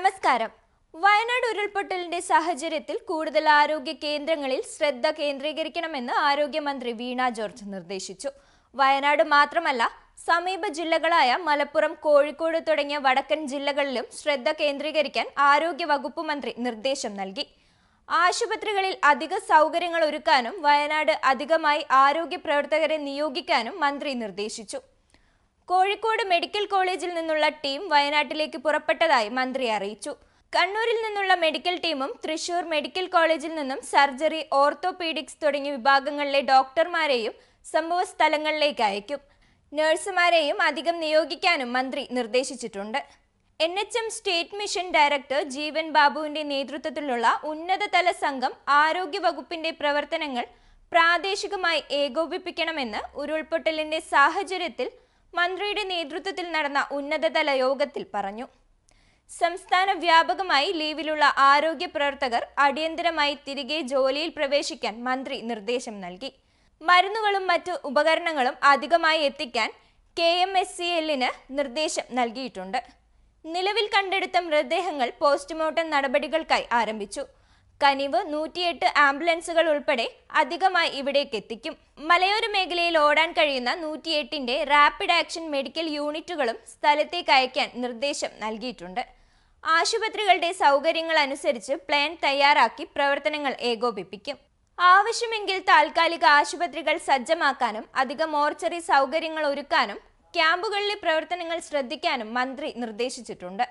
നമസ്കാരം. വയനാട് ഉരുൾപൊട്ടലിന്റെ സാഹചര്യത്തിൽ കൂടുതൽ ആരോഗ്യ കേന്ദ്രങ്ങളിൽ ശ്രദ്ധ കേന്ദ്രീകരിക്കണമെന്ന് ആരോഗ്യമന്ത്രി വീണ ജോർജ് നിർദ്ദേശിച്ചു. വയനാട് മാത്രമല്ല സമീപ ജില്ലകളായ മലപ്പുറം കോഴിക്കോട് തുടങ്ങിയ വടക്കൻ ജില്ലകളിലും ശ്രദ്ധ കേന്ദ്രീകരിക്കാൻ ആരോഗ്യ വകുപ്പ് മന്ത്രി നിർദ്ദേശം നൽകി. ആശുപത്രികളിൽ അധിക സൗകര്യങ്ങൾ ഒരുക്കാനും വയനാട് അധികമായി ആരോഗ്യ പ്രവർത്തകരെ നിയോഗിക്കാനും മന്ത്രി നിർദ്ദേശിച്ചു. കോഴിക്കോട് മെഡിക്കൽ കോളേജിൽ നിന്നുള്ള ടീം വയനാട്ടിലേക്ക് പുറപ്പെട്ടതായി മന്ത്രി അറിയിച്ചു. കണ്ണൂരിൽ നിന്നുള്ള മെഡിക്കൽ ടീമും തൃശൂർ മെഡിക്കൽ കോളേജിൽ നിന്നും സർജറി ഓർത്തോപീഡിക്സ് തുടങ്ങിയ വിഭാഗങ്ങളിലെ ഡോക്ടർമാരെയും സംഭവ സ്ഥലങ്ങളിലേക്ക് അയക്കും. നഴ്സുമാരെയും അധികം നിയോഗിക്കാനും മന്ത്രി നിർദ്ദേശിച്ചിട്ടുണ്ട്. N H M state mission director Jeevan ബാബുവിന്റെ നേതൃത്വത്തിലുള്ള ഉന്നതതല സംഘം ആരോഗ്യ വകുപ്പിന്റെ പ്രവർത്തനങ്ങൾ പ്രാദേശികമായി ഏകോപിപ്പിക്കണമെന്ന് ഉരുൾപൊട്ടലിന്റെ സാഹചര്യത്തിൽ മന്ത്രിയുടെ നേതൃത്വത്തിൽ നടന്ന ഉന്നതതല യോഗത്തിൽ പറഞ്ഞു. സംസ്ഥാന വ്യാപകമായി ലീവിലുള്ള ആരോഗ്യ പ്രവർത്തകർ അടിയന്തരമായി തിരികെ ജോലിയിൽ പ്രവേശിക്കാൻ മന്ത്രി നിർദ്ദേശം നൽകി. മരുന്നുകളും മറ്റ് ഉപകരണങ്ങളും അധികമായി എത്തിക്കാൻ കെ എം എസ് സി എല്ലിന് നിർദ്ദേശം നൽകിയിട്ടുണ്ട്. നിലവിൽ കണ്ടെടുത്ത മൃതദേഹങ്ങൾ പോസ്റ്റ്മോർട്ടം നടപടികൾക്കായി ആരംഭിച്ചു. കനിവ് നൂറ്റിയെട്ട് ആംബുലൻസുകൾ ഉൾപ്പെടെ അധികമായി ഇവിടേക്ക് എത്തിക്കും. മലയോര മേഖലയിൽ ഓടാൻ കഴിയുന്ന നൂറ്റിയെട്ടിന്റെ റാപ്പിഡ് ആക്ഷൻ മെഡിക്കൽ യൂണിറ്റുകളും സ്ഥലത്തേക്ക് അയക്കാൻ നിർദ്ദേശം നൽകിയിട്ടുണ്ട്. ആശുപത്രികളുടെ സൗകര്യങ്ങൾ അനുസരിച്ച് പ്ലാൻ തയ്യാറാക്കി പ്രവർത്തനങ്ങൾ ഏകോപിപ്പിക്കും. ആവശ്യമെങ്കിൽ താൽക്കാലിക ആശുപത്രികൾ സജ്ജമാക്കാനും അധിക മോർച്ചറി സൗകര്യങ്ങൾ ഒരുക്കാനും ക്യാമ്പുകളിലെ പ്രവർത്തനങ്ങൾ ശ്രദ്ധിക്കാനും മന്ത്രി നിർദ്ദേശിച്ചിട്ടുണ്ട്.